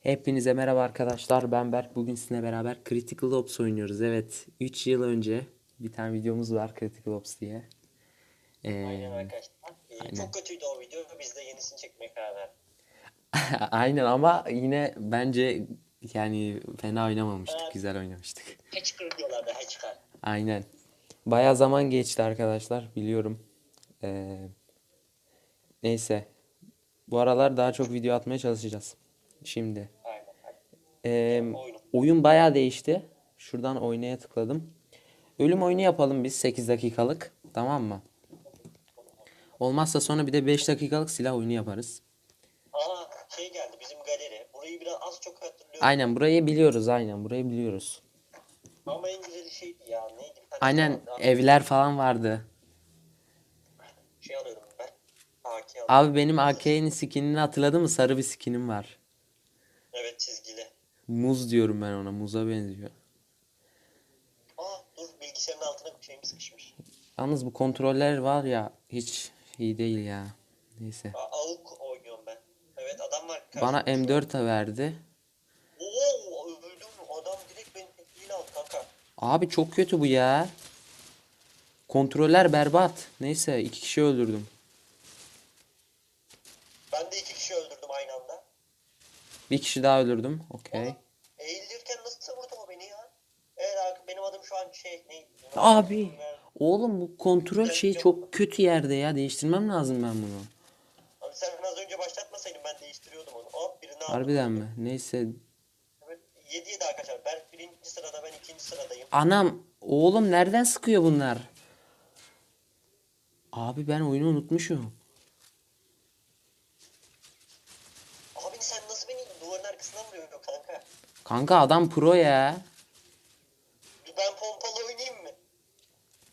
Hepinize merhaba arkadaşlar. Ben Berk. Bugün sizinle beraber Critical Ops oynuyoruz. Evet, 3 yıl önce bir tane videomuz var Critical Ops diye. Ee, Aynen arkadaşlar. Ee, aynen. Çok kötüydü o video. Biz de yenisini çekmeye karar verdik. aynen ama yine bence yani fena oynamamıştık. Evet. Güzel oynamıştık. Hatchker diyorlardı Hatchker. Aynen. Baya zaman geçti arkadaşlar. Biliyorum. Ee, neyse. Bu aralar daha çok video atmaya çalışacağız. Şimdi. Aynen. Ee, Oyun. oyun bayağı değişti. Şuradan oynaya tıkladım. Ölüm oyunu yapalım biz 8 dakikalık. Tamam mı? Olmazsa sonra bir de 5 dakikalık silah oyunu yaparız. Aa şey geldi bizim galeri. Burayı biraz az çok hatırlıyorum. Aynen burayı biliyoruz aynen burayı biliyoruz. Ama en güzeli şeydi ya. Neydi? Tane Aynen vardı. Evler falan vardı. Şey alıyorum ben. AK alıyorum. Abi benim AK'nin skinini hatırladın mı? Sarı bir skinim var. Muz diyorum ben ona. Muza benziyor. Aa dur bilgisayarın altına bir şeyim sıkışmış. Yalnız bu kontroller var ya hiç iyi değil ya. Neyse. Aa, AUK oynuyorum ben. Evet adam var. Bana karşımda. M4 verdi. Oo öldüm. Adam direkt beni tekliğiyle aldı kanka. Abi çok kötü bu ya. Kontroller berbat. Neyse iki kişi öldürdüm. Ben de iki kişi öldürdüm aynı anda. Bir kişi daha öldürdüm. Okey. Eğilirken nasıl vurdu o beni ya? Evet abi, benim adım şu an şey ne? Abi. Oğlum bu kontrol şeyi çok kötü yerde ya. Değiştirmem lazım ben bunu. Abi sen az önce başlatmasaydın ben değiştiriyordum onu. Hop birini aldım. Harbiden mi? Neyse. Evet, 7 7 arkadaşlar. Ben birinci sırada ben ikinci sıradayım. Anam. Oğlum nereden sıkıyor bunlar? Abi ben oyunu unutmuşum. Abi sen nasıl beni duvarın arkasından vuruyorsun kanka? Adam pro ya. Ben pompalı oynayayım mı?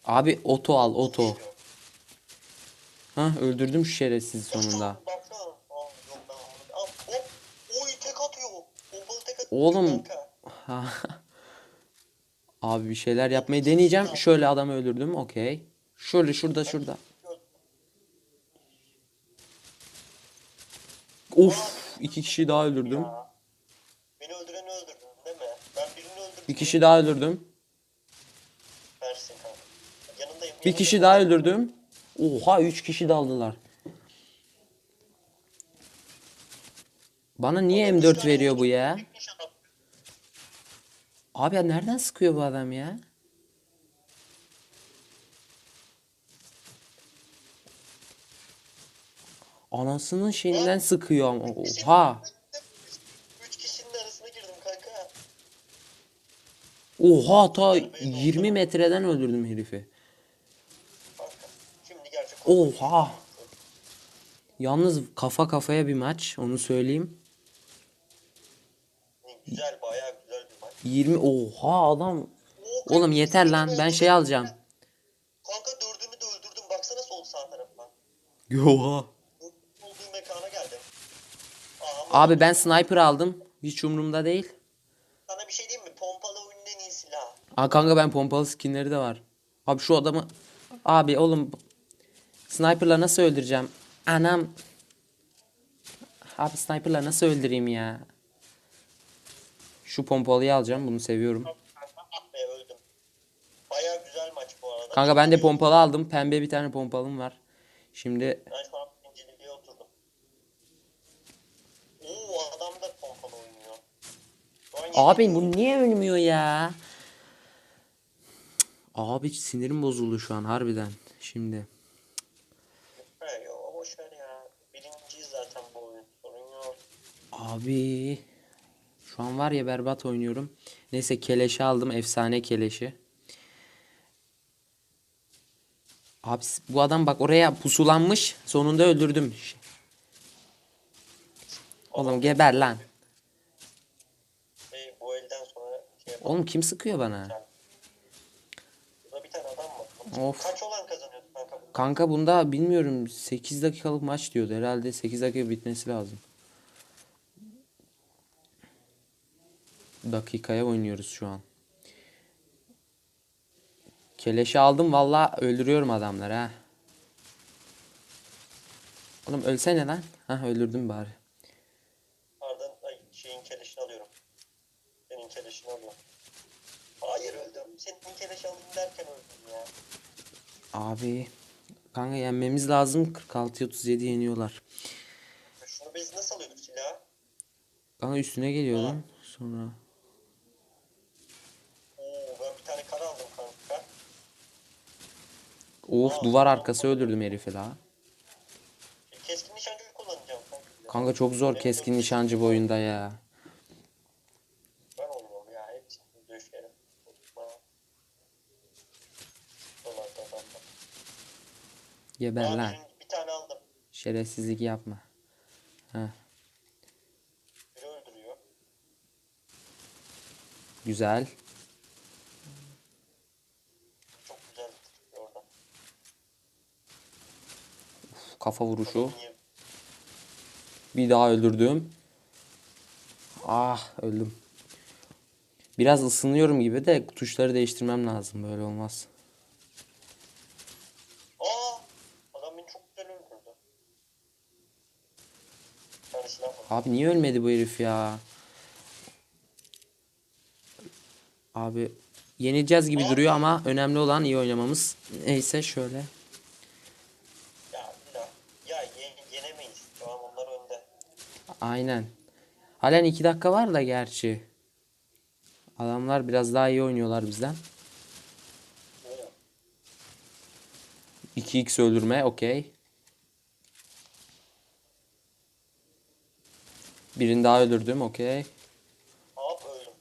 Abi oto al oto. Geliyor. Hah öldürdüm şu şerefsiz sonunda. Oğlum. Ha. Abi bir şeyler yapmayı deneyeceğim. Şöyle adamı öldürdüm. Okey. Şöyle şurada şurada. Of. iki kişi daha öldürdüm. Ya. Beni öldüreni öldürdün değil mi? Ben birini öldürdüm. Bir kişi daha öldürdüm. Versin kanka. Yanındayım. Bir kişi daha öldürdüm. Oha üç kişi daldılar. Bana niye M4 veriyor bu ya? Abi ya nereden sıkıyor bu adam ya? Anasının şeyinden sıkıyor ama. Oha. Üç kişinin arasına girdim kanka. Oha ta 20 metreden öldürdüm herifi. Oha. Yalnız kafa kafaya bir maç onu söyleyeyim. Güzel bayağı güzel bir maç. 20 oha adam. Oğlum yeter lan ben şey alacağım. Kanka dördünü de öldürdüm. Baksana sol sağ tarafıma. Oha. Abi ben sniper aldım. Hiç umurumda değil. Sana bir şey diyeyim mi? Pompalı oyunun en iyi silahı. Aa kanka ben pompalı skinleri de var. Abi şu adamı abi oğlum sniperla nasıl öldüreceğim? Anam. Abi sniperla nasıl öldüreyim ya? Şu pompalıyı alacağım. Bunu seviyorum. Bayağı güzel maç bu arada. Kanka ben de pompalı aldım. Pembe bir tane pompalım var. Şimdi Ben şu an birinciliğe oturdum. Oo adam da pompalı oynuyor. Şu an abi bu niye ölmüyor ya? Abi sinirim bozuldu şu an harbiden. Şimdi. He, yo, boş ver ya. Birinciyiz zaten bu oyun. Sorun yok. Abi şu an var ya berbat oynuyorum. Neyse keleşi aldım. Efsane keleşi. Abi bu adam bak oraya pusulanmış. Sonunda öldürdüm. Oğlum geber lan. Şey, bu elden sonra şey. Oğlum kim sıkıyor bana? Burada bir tane adam var. Of. Kaç olan kazanıyordu kanka? Kanka bunda bilmiyorum 8 dakikalık maç diyordu. Herhalde 8 dakika bitmesi lazım. Dakikaya oynuyoruz şu an. Keleşi aldım valla öldürüyorum adamları ha. Oğlum ölsene lan. Hah öldürdüm bari. Ardından ay şeyin keleşini alıyorum. Senin keleşini alıyorum. Hayır öldüm. Senin keleşi alayım derken öldüm ya. Abi kanka yenmemiz lazım. 46-37 yeniyorlar. Şunu biz nasıl alıyorduk silahı? Kanka üstüne geliyordum. Sonra Oo ben bir tane kara aldım kanka. Of duvar arkası öldürdüm herifi daha. E, Keskin nişancıyı kullanacağım kanka. Kanka çok zor keskin nişancı bu oyunda ya. Geber lan. bir tane aldım. Şerefsizlik yapma. Heh, Biri öldürüyor. güzel. Çok güzel orada. Kafa vuruşu. Bir daha öldürdüm. Ah öldüm. Biraz ısınıyorum gibi de tuşları değiştirmem lazım. Böyle olmaz. Aa! Adam beni çok güzel öldürdü. Bir tane silah var. Abi niye ölmedi bu herif ya? Abi yenileceğiz gibi duruyor ama önemli olan iyi oynamamız. Neyse şöyle. Aynen. Halen 2 dakika var da gerçi. Adamlar biraz daha iyi oynuyorlar bizden. Oo. 2x öldürme okey. Birini daha öldürdüm okey. Hop öldüm.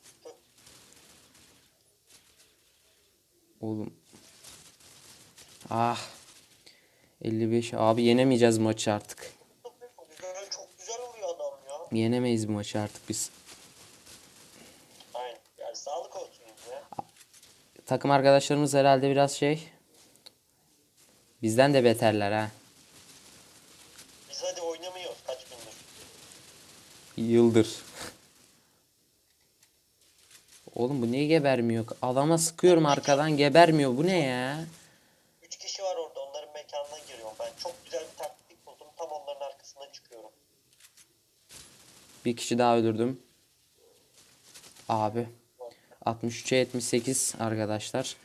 Oğlum. Ah. 55. Abi yenemeyeceğiz maçı artık. Çok güzel, çok güzel vuruyor adam ya. Yenemeyiz bu maçı artık biz. Aynen. Yani sağlık olsun. Takım arkadaşlarımız herhalde biraz şey. Bizden de beterler ha. Biz hadi oynamıyoruz kaç gündür. Yıldır. Oğlum bu niye gebermiyor? Adama sıkıyorum arkadan gebermiyor. Bu ne ya? Üç kişi var orada onların mekanına giriyorum ben. Çok güzel bir taktik buldum. Tam onların arkasına çıkıyorum. Bir kişi daha öldürdüm. Abi. 63'e 78 arkadaşlar.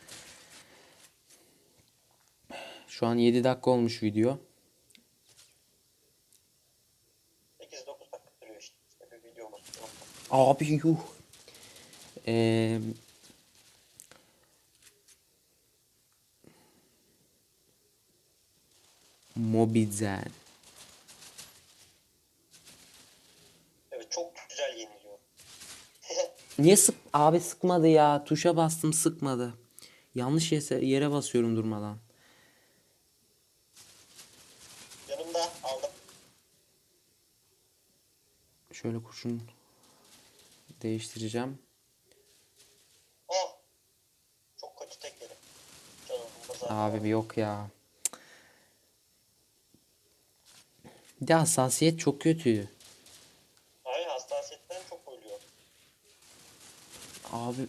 Şu an 7 dakika olmuş video. 8-9 dakika sürüyor işte. İşte bir videomuz. Abi yuh. Ee, Mobizen. Evet çok güzel yeniliyor. Niye sık abi sıkmadı ya? Tuşa bastım sıkmadı. Yanlış yese- yere basıyorum durmadan. Yanımda aldım. Şöyle kurşun değiştireceğim. Oh! Çok kötü tek yedim. Canım bu zaten. Abi bir yok ya. Bir de hassasiyet çok kötü. Ay hassasiyetten çok ölüyor. Abi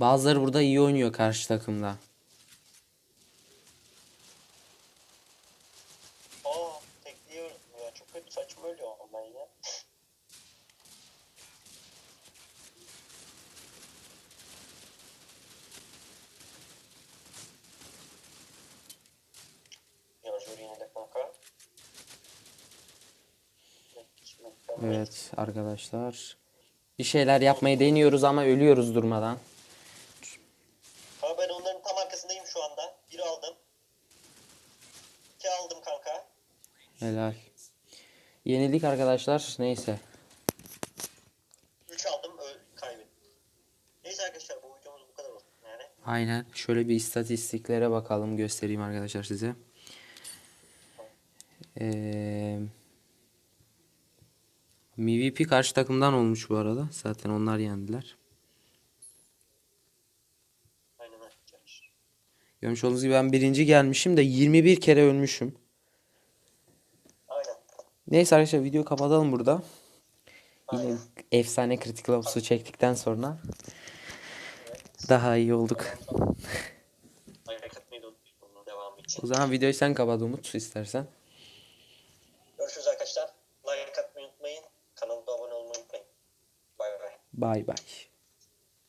bazıları burada iyi oynuyor karşı takımda. Aa tekliyoruz ya. Çok kötü saçma ölüyor ondan ya. Yarjör yine de kanka. Mükemmel. Evet arkadaşlar. Bir şeyler yapmayı deniyoruz ama ölüyoruz durmadan. Kanka ben onların tam arkasındayım şu anda. Bir aldım. İki aldım kanka. Helal. Yenildik arkadaşlar. Neyse. Üç aldım. Öl kaybettim. Neyse arkadaşlar bu videomuz bu kadar olsun yani. Aynen. Şöyle bir istatistiklere bakalım. Göstereyim arkadaşlar size. Ee, MVP karşı takımdan olmuş bu arada. Zaten onlar yendiler. Aynen. Görmüş olduğunuz gibi ben birinci gelmişim de 21 kere ölmüşüm. Aynen. Neyse arkadaşlar videoyu kapatalım burada. Yine Aynen. efsane kritik lopusu çektikten sonra daha iyi olduk. İçin. O zaman videoyu sen kapat Umut istersen. Bay bay.